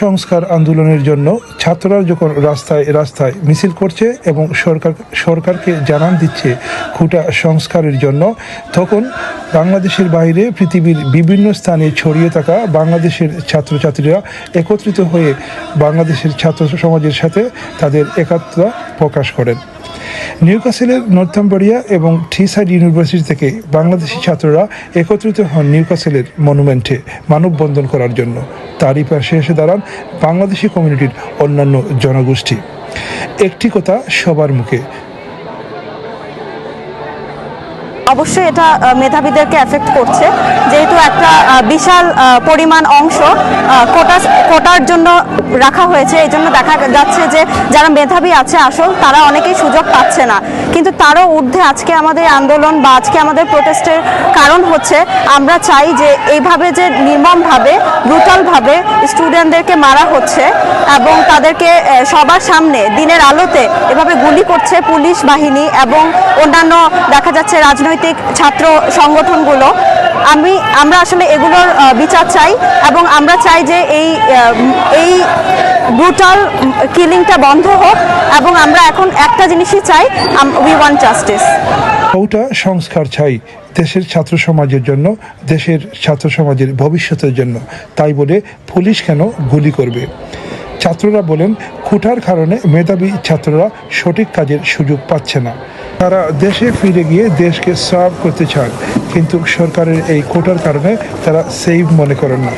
সংস্কার আন্দোলনের জন্য ছাত্ররা যখন রাস্তায় রাস্তায় মিছিল করছে এবং সরকার, সরকারকে জানান দিচ্ছে খুঁটা সংস্কারের জন্য, তখন বাংলাদেশের বাইরে পৃথিবীর বিভিন্ন স্থানে ছড়িয়ে থাকা বাংলাদেশের ছাত্রছাত্রীরা একত্রিত হয়ে বাংলাদেশের ছাত্র সমাজের সাথে তাদের একাত্মতা প্রকাশ করেন। নিউকাসেলের নর্থাম্বরিয়া এবং টিসাইড ইউনিভার্সিটি থেকে বাংলাদেশি ছাত্ররা একত্রিত হন নিউকাসেলের মনুমেন্টে মানববন্ধন করার জন্য। তারই পাশে এসে দাঁড়ান বাংলাদেশি কমিউনিটির অন্যান্য জনগোষ্ঠী। একটি কথা সবার মুখে অবশ্যই এটা মেধাবীদেরকে এফেক্ট করছে। যেহেতু একটা বিশাল পরিমাণ অংশ কোটা কোটার জন্য রাখা হয়েছে। এই জন্য দেখা যাচ্ছে যে যারা মেধাবী আছে আসল, তারা অনেকেই সুযোগ পাচ্ছে না। কিন্তু তারও ঊর্ধ্বে আজকে আমাদের আন্দোলন বা আজকে আমাদের প্রোটেস্টের কারণ হচ্ছে, আমরা চাই যে এইভাবে যে নির্মমভাবে ব্রুটালভাবে স্টুডেন্টদেরকে মারা হচ্ছে এবং তাদেরকে সবার সামনে, দিনের আলোতে এভাবে গুলি করছে পুলিশ বাহিনী এবং অন্যান্য দেখা যাচ্ছে রাজনৈতিক ছাত্র সংগঠনগুলো, আমি, আমরা আসলে এগুলোর বিচার চাই এবং আমরা চাই যে এই এই ব্রুটাল কিলিংটা বন্ধ হোক এবং আমরা এখন একটা জিনিসই চাই উই ওয়ান্ট জাস্টিস ওটা সংস্কার চাই দেশের ছাত্র সমাজের জন্য, দেশের ছাত্র সমাজের ভবিষ্যতের জন্য। তাই বলে পুলিশ কেন গুলি করবে? ছাত্ররা বলেন, খুঁটার কারণে মেধাবী ছাত্ররা সঠিক কাজের সুযোগ পাচ্ছে না। তারা দেশে ফিরে গিয়ে দেশকে সার্ভ করতে চান, কিন্তু সরকারের এই কোটার কারণে তারা সেভ মনে করেন না।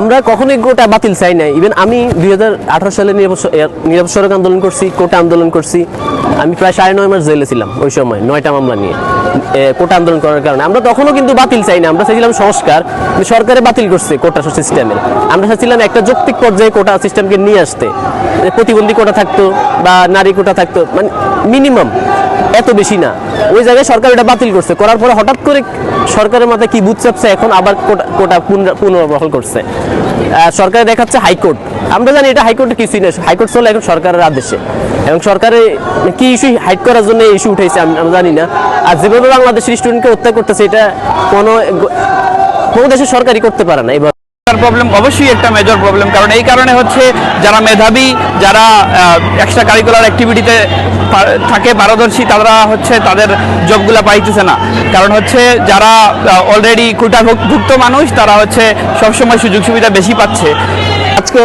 আমরা কখনোই কোটা বাতিল চাই না ইভেন আমি দুই হাজার আঠারো সালে সড়ক আন্দোলন করছি, কোটা আন্দোলন করছি। আমি প্রায় সাড়ে নয় মাস জেলে ছিলাম ওই সময়, নয়টা মামলা নিয়ে। কোটা আন্দোলন করার কারণে। আমরা তখনও কিন্তু বাতিল চাই না আমরা চাইছিলাম সংস্কার সরকারে বাতিল করছে কোটা সিস্টেমের আমরা চাইছিলাম একটা যৌক্তিক পর্যায়ে কোটা সিস্টেমকে নিয়ে আসতে। প্রতিবন্ধী কোটা থাকতো বা নারী কোটা থাকতো মানে মিনিমাম এত বেশি না। ওই জায়গায় সরকার এটা বাতিল করছে। করার পরে হঠাৎ করে সরকারের মাথায় কি বুথ চাপছে, এখন আবার কোটা কোটা পুনর- পুনর্বহাল করছে। সরকার দেখাচ্ছে হাইকোর্ট। আমরা জানি এটা হাইকোর্টে কিছুই না, হাইকোর্ট চলে এখন সরকারের আদেশে। এবং সরকারে কি ইস্যু হাইড করার জন্য ইস্যু উঠেছে আমি আমরা জানি না। আর যেভাবে বাংলাদেশের স্টুডেন্টকে হত্যা করতেছে, এটা কোনো কোনো দেশের সরকারই করতে পারে না। এবার প্রবলেম অবশ্যই একটা মেজর প্রবলেম কারণ এই কারণে হচ্ছে যারা মেধাবী, যারা এক্সট্রা কারিকুলার অ্যাক্টিভিটিতে থাকে পারদর্শী, তারা হচ্ছে তাদের জবগুলা পাইতেছে না। কারণ হচ্ছে যারা অলরেডি ভুক্ত মানুষ, তারা হচ্ছে সবসময় সুযোগ সুবিধা বেশি পাচ্ছে। আজকে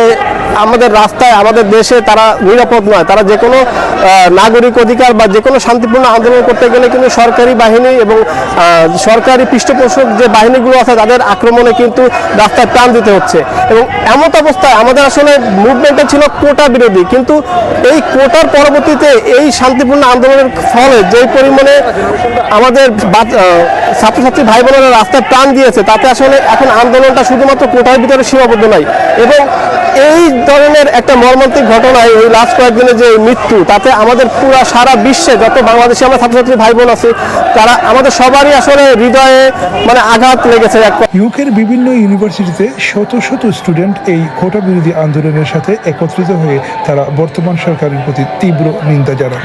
আমাদের রাস্তায়, আমাদের দেশে তারা নিরাপদ নয়। তারা যে কোনো নাগরিক অধিকার বা যে কোনো শান্তিপূর্ণ আন্দোলন করতে গেলে কিন্তু সরকারি বাহিনী এবং সরকারি পৃষ্ঠপোষক যে বাহিনীগুলো আছে, তাদের আক্রমণে কিন্তু রাস্তায় প্রাণ দিতে হচ্ছে। এবং এমত অবস্থায় আমাদের আসলে মুভমেন্টটা ছিল কোটা বিরোধী। কিন্তু এই কোটার পরবর্তীতে এই শান্তিপূর্ণ আন্দোলনের ফলে যে পরিমাণে আমাদের ছাত্রছাত্রী ভাই বোনেরা রাস্তায় প্রাণ দিয়েছে, তাতে আসলে এখন আন্দোলনটা শুধুমাত্র কোটার ভিতরে সীমাবদ্ধ নাই এবং এই ধরনের একটা মর্মান্তিক ঘটনায় এই লাস্ট কয়েকদিনের যে মৃত্যু, তাতে আমাদের পুরো সারা বিশ্বে যত বাংলাদেশি আমরা ছাত্রছাত্রী ভাই বোন আছি, তারা আমাদের সবারই আসলে হৃদয়ে মানে আঘাত লেগেছে ইউকের বিভিন্ন ইউনিভার্সিটিতে শত শত স্টুডেন্ট এই কোটা বিরোধী আন্দোলনের সাথে একত্রিত হয়ে তারা বর্তমান সরকারের প্রতি তীব্র নিন্দা জানান